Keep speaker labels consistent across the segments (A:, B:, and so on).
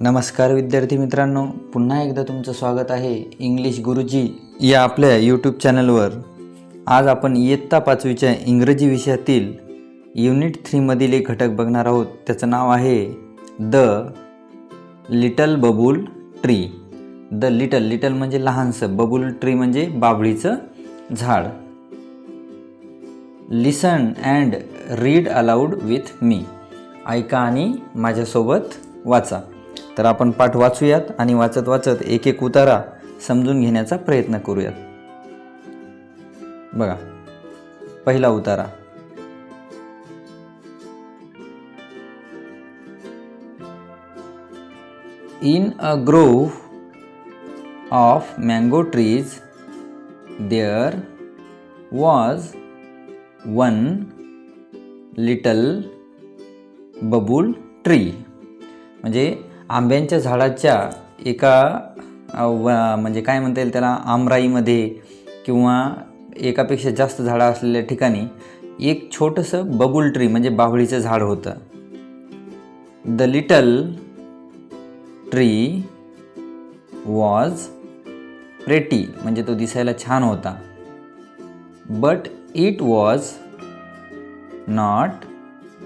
A: नमस्कार विद्यार्थी मित्रांनो पुन्हा एकदा तुमचं स्वागत आहे इंग्लिश गुरुजी या आपल्या यूट्यूब चॅनलवर. आज आपण इयत्ता पाचवीच्या इंग्रजी विषयातील युनिट थ्रीमधील एक घटक बघणार आहोत. त्याचं नाव आहे the little babul tree. The little little म्हणजे लहानसं बबूल ट्री म्हणजे बाभळीचं झाड. Listen and read aloud with me ऐका आणि माझ्यासोबत वाचा. तर आपण पाठ वाचूयात आणि वाचत वाचत एक एक उतारा समजून घेण्याचा प्रयत्न करूयात. बघा पहिला उतारा. In a grove of mango trees there was one little babul tree म्हणजे आंब्यांच्या झाडाच्या एका व- म्हणजे काय म्हणता येईल त्याला आमराईमध्ये किंवा एकापेक्षा जास्त झाडं असलेल्या ठिकाणी एक छोटंसं बबुल ट्री म्हणजे बाभळीचं झाड होतं. The little tree was pretty म्हणजे तो दिसायला छान होता. But it was not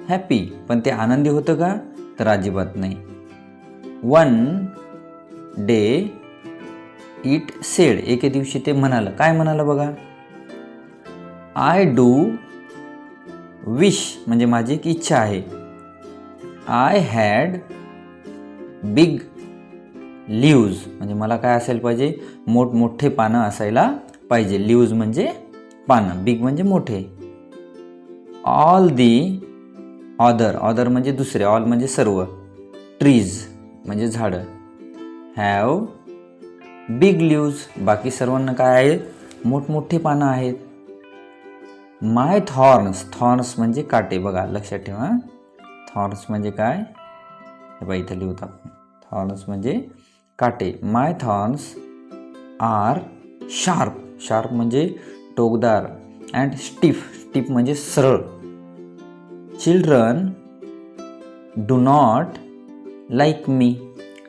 A: happy पण ते आनंदी होतं का? तर अजिबात नाही. वन डे इट सेड एके दिवशी ते म्हणालं. काय म्हणालं बघा? आय डू विश म्हणजे माझी एक इच्छा आहे. आय हॅड बिग लिव्ज म्हणजे मला काय असायला पाहिजे? मोठमोठे पानं असायला पाहिजे. लिव्ज म्हणजे पानं. बिग म्हणजे मोठे. ऑल दी ऑदर ऑदर म्हणजे दुसरे. ऑल म्हणजे सर्व. ट्रीज म्हणजे झाडं. हॅव बिग लिव्ज बाकी सर्वांना काय आहे? मोठमोठे पानं आहेत. माय थॉर्न्स थॉर्न्स म्हणजे काटे. बघा लक्षात ठेवा. थॉर्न्स म्हणजे काय? हे बघा इथं लिहूत आपण. थॉर्न्स म्हणजे काटे. My thorns are sharp sharp म्हणजे टोकदार. अँड स्टीफ स्टीफ म्हणजे सरळ. Children do not like me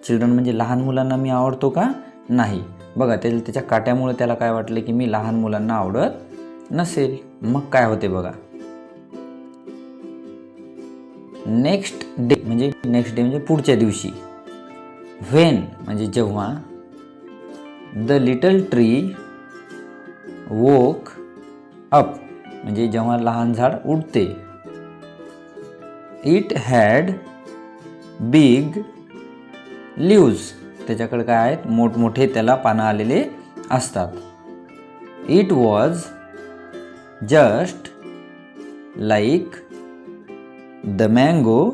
A: children म्हणजे लहान मुलांना मी आवडतो का? नाही. बघा त्या त्याच्या काट्यामुळे त्याला काय वाटलं की मी लहान मुलांना आवडत नसेल. मग काय होते बघा. नेक्स्ट डे म्हणजे नेक्स्ट डे म्हणजे पुढच्या दिवशी. व्हेन म्हणजे जेव्हा the little tree woke up म्हणजे जेव्हा लहान झाड उडते. इट हॅड बिग लिव्ज त्याच्याकडे काय आहेत? मोठमोठे त्याला पानं आलेले असतात. It was just like the mango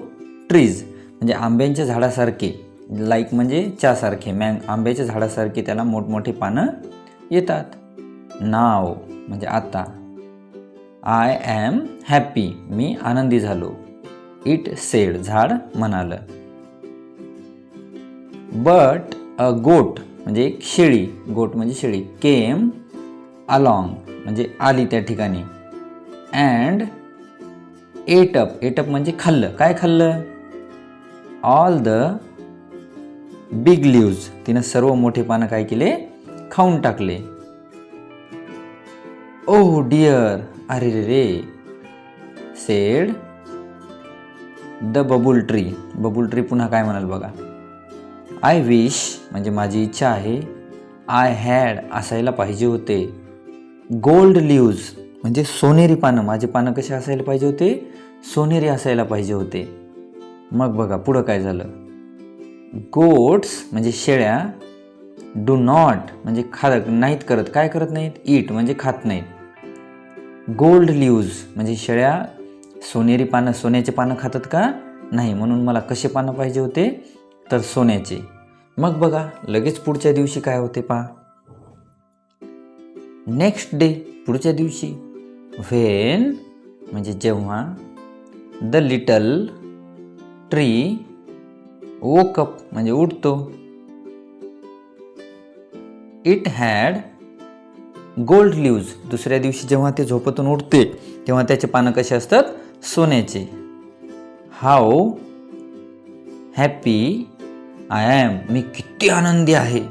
A: trees. म्हणजे आंब्यांच्या झाडासारखे. लाईक म्हणजे च्यासारखे. मँग आंब्याच्या झाडासारखे त्याला मोठमोठे पानं येतात. नाव म्हणजे आता. आय ॲम हॅपी मी आनंदी झालो. इट सेड झाड म्हणालं. बट अ गोट म्हणजे एक शेळी गोट म्हणजे शेळी केम अलॉंग म्हणजे आली त्या ठिकाणी. अँड एटअप एटअप म्हणजे खाल्लं. काय खाल्लं? ऑल द बिग लिव्ज तिनं सर्व मोठे पानं काय केले? खाऊन टाकले. Oh ओह डिअर अरे रे रे. Said the babul tree. Babul tree पुन्हा काय म्हणाल बघा? आय विश म्हणजे माझी इच्छा आहे आय हॅड असायला पाहिजे होते. गोल्ड लिव्ज म्हणजे सोनेरी पानं. माझे पानं कसे असायला पाहिजे होते? सोनेरी असायला पाहिजे होते. मग बघा पुढं काय झालं? गोट्स म्हणजे शेळ्या डू नॉट म्हणजे खा नाहीत करत. काय करत नाहीत? ईट म्हणजे खात नाहीत. गोल्ड लिव्ज म्हणजे शेळ्या सोनेरी पानं सोन्याचे पानं खातात का? नाही म्हणून मला कसे पानं पाहिजे होते? तर सोन्याचे. मग बघा लगेच पुढच्या दिवशी काय होते पहा. नेक्स्ट डे पुढच्या दिवशी. व्हेन म्हणजे जेव्हा द लिटल ट्री वोकअप म्हणजे उठतो. इट हॅड गोल्ड लिव्ज दुसऱ्या दिवशी जेव्हा ते झोपतून उठते तेव्हा त्याचे पानं कसे असतात? सोन्याचे. हाव हॅपी आय ॲम मी किती आनंदी आहे.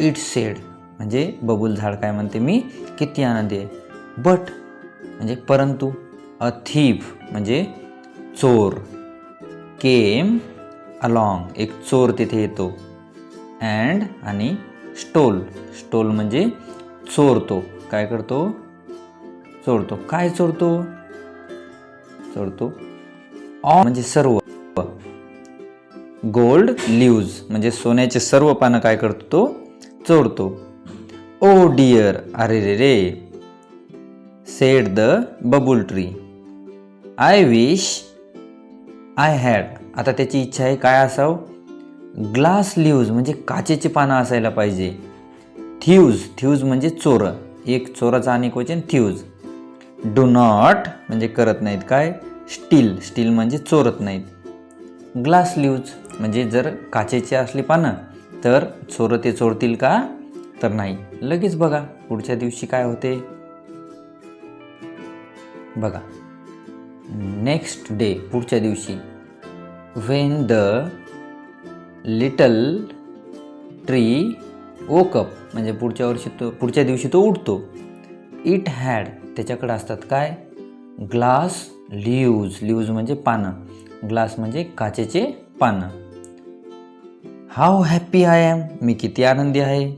A: इट सेड म्हणजे बबूल झाड काय म्हणते मी किती आनंदी आहे. बट म्हणजे परंतु अ थीफ म्हणजे चोर केम अलॉंग एक चोर तिथे येतो. अँड आणि स्टोल स्टोल म्हणजे चोरतो. काय करतो? चोरतो. काय चोरतो? चोरतो ऑन म्हणजे सर्व. गोल्ड लिव्ज म्हणजे सोन्याचे सर्व पानं काय करतो तो? चोरतो ओ डियर अरे रे रे. Said the babul tree I wish I had आता त्याची इच्छा आहे काय असावं? ग्लास लिव्ज म्हणजे काचेची पानं असायला पाहिजे. थ्यूज थ्यूज म्हणजे चोर. एक चोराचा आणि क्वचन थ्यूज डू नॉट म्हणजे करत नाहीत. काय? स्टील स्टील म्हणजे चोरत नाहीत. ग्लास लिव्ज म्हणजे जर काचेची असली पानं तर चोरते चोरतील का? तर नाही. लगेच बघा पुढच्या दिवशी काय होते? बघा. नेक्स्ट डे पुढच्या दिवशी. When the little tree woke up म्हणजे पुढच्या वर्षी तो पुढच्या दिवशी तो उठतो. इट हॅड त्याच्याकडे असतात काय? Glass leaves. लिव्ज म्हणजे पानं. ग्लास म्हणजे काचेचे पानं. हाऊ हॅपी आय एम मी किती आनंदी आहे.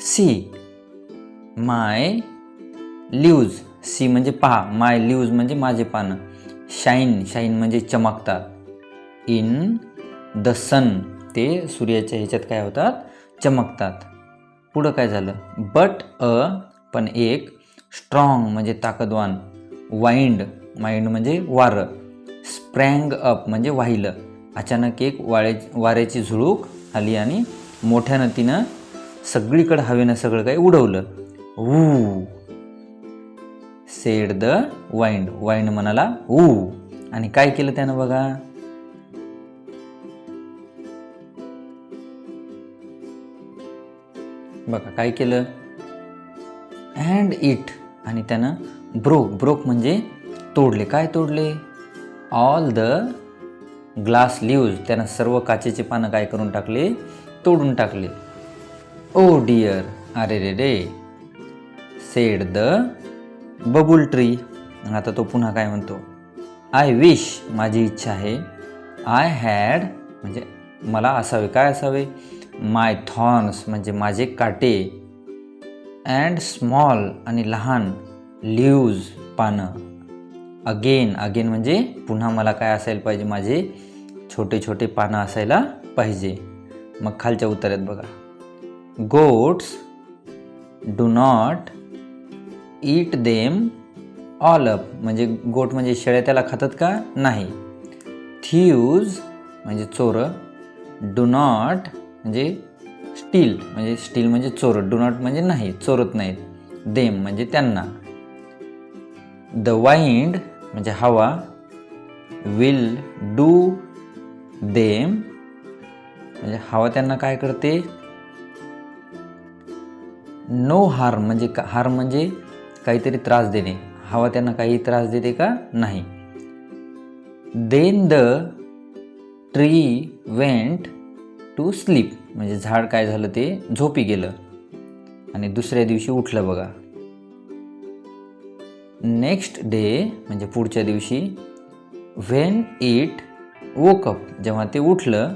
A: सी. माय लिव्ज. सी म्हणजे पहा माय लिव्ज म्हणजे माझे पानं. शाईन. शाईन म्हणजे चमकतात. इन द सन. ते सूर्याच्या ह्याच्यात काय होतात? चमकतात. पुढं काय झालं? बट अ पण एक स्ट्रॉंग म्हणजे ताकदवान वाइंड माइंड म्हणजे वारं स्प्रँग अप म्हणजे वाहिलं. अचानक एक वाळे वाऱ्याची झुळूक आली आणि मोठ्यानं तिनं सगळीकडं हवेनं सगळं काही उडवलं. Ooh said the wind wind म्हणाला ऊ आणि काय केलं त्यानं बघा? बघा काय केलं? अँड इट आणि त्यानं ब्रोक ब्रोक म्हणजे तोडले. काय तोडले? ऑल द ग्लास लिव्ज त्यानं सर्व काचेचे पानं काय करून टाकले? तोडून टाकले. ओ डियर अरे रे रे. सेड द बबुल ट्री आता तो पुन्हा काय म्हणतो? आय विश माझी इच्छा आहे. आय हॅड म्हणजे मला असावे. काय असावे? माय थॉर्न्स म्हणजे माझे काटे. अँड स्मॉल आणि लहान लिव्ज पानं. अगेन अगेन म्हणजे पुन्हा मला काय असायला पाहिजे? माझे छोटे छोटे पानं असायला पाहिजे. मग खालच्या उत्तरात बघा. Goats do not eat them all up म्हणजे गोट म्हणजे शेळ्या त्याला खातात का? नाही. थ्यूज म्हणजे चोरं डू नॉट म्हणजे स्टील म्हणजे स्टील म्हणजे चोरत डू नॉट म्हणजे नाही चोरत नाहीत. देम म्हणजे त्यांना. द वाइंड म्हणजे हवा. विल डू देम म्हणजे हवा त्यांना काय करते? नो हार्म म्हणजे का हार्म म्हणजे काहीतरी त्रास देणे. हवा त्यांना काही त्रास देते का? नाही. Then the tree went to sleep म्हणजे झाड काय झालं ते झोपी गेलं. आणि दुसऱ्या दिवशी उठलं बघा. नेक्स्ट डे म्हणजे पुढच्या दिवशी व्हेन इट वोकअप जेव्हा ते उठलं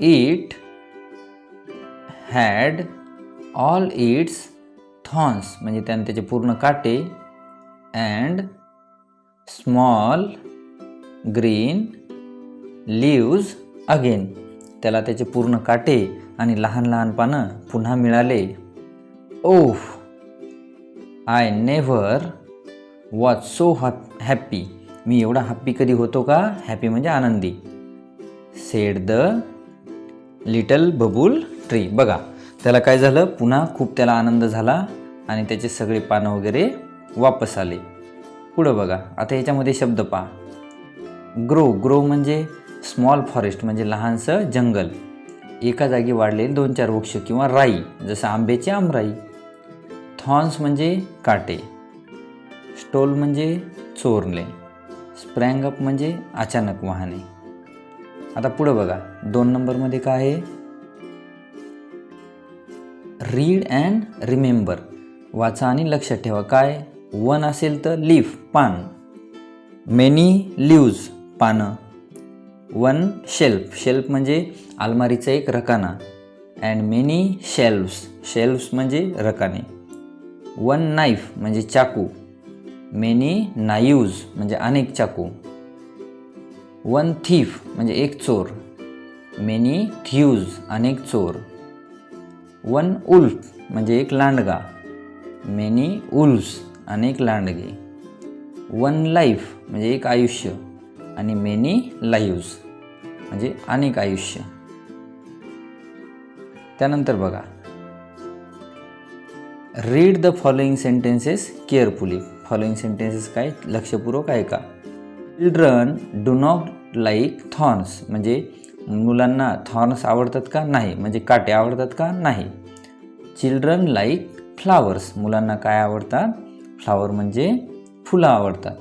A: it had all its thorns म्हणजे त्याने त्याचे पूर्ण काटे and small green leaves again त्याला त्याचे पूर्ण काटे आणि लहान लहान पानं पुन्हा मिळाले. ओफ I never was so hap happy मी एवढा हॅप्पी कधी होतो का? हॅपी म्हणजे आनंदी. Said the little babul tree बघा त्याला काय झालं? पुन्हा खूप त्याला आनंद झाला आणि त्याचे सगळे पानं वगैरे वापस आले. पुढं बघा आता याच्यामध्ये शब्द पहा. ग्रो ग्रो म्हणजे स्मॉल फॉरेस्ट म्हणजे लहानसं जंगल. एका जागी वाढलेले दोन चार वृक्ष किंवा राई जसं आंब्याची आमराई. थॉन्स म्हणजे काटे. स्टोल म्हणजे चोरले स्प्रँग अप म्हणजे अचानक वाहने आता पुढं बघा दोन नंबरमध्ये काय आहे? Read and remember. वाचा आणि लक्षात ठेवा काय? वन असेल तर लीफ पान. मेनी लिव्ज पानं. One shelf. शेल्फ म्हणजे अलमारीचा एक रकाना. अँड मेनी शेल्फ्स शेल्फ्स म्हणजे रकाने. वन नाईफ म्हणजे चाकू. मेनी नाईव्ज म्हणजे अनेक चाकू. वन थीफ म्हणजे एक चोर. मेनी थ्यूज अनेक चोर. वन उल्फ म्हणजे एक लांडगा. मेनी उल्फ्स अनेक लांडगे. वन लाईफ म्हणजे एक आयुष्य. आणि मेनी लाईव्ज म्हणजे अनेक आयुष्य. त्यानंतर बघा. Read the following sentences carefully following sentences काय? लक्षपूर्वक आहे का? Children do not like thorns म्हणजे मुलांना थॉर्न्स आवडतात का? नाही. म्हणजे काटे आवडतात का? नाही. चिल्ड्रन लाईक फ्लावर्स मुलांना काय आवडतात? फ्लावर म्हणजे फुलं आवडतात.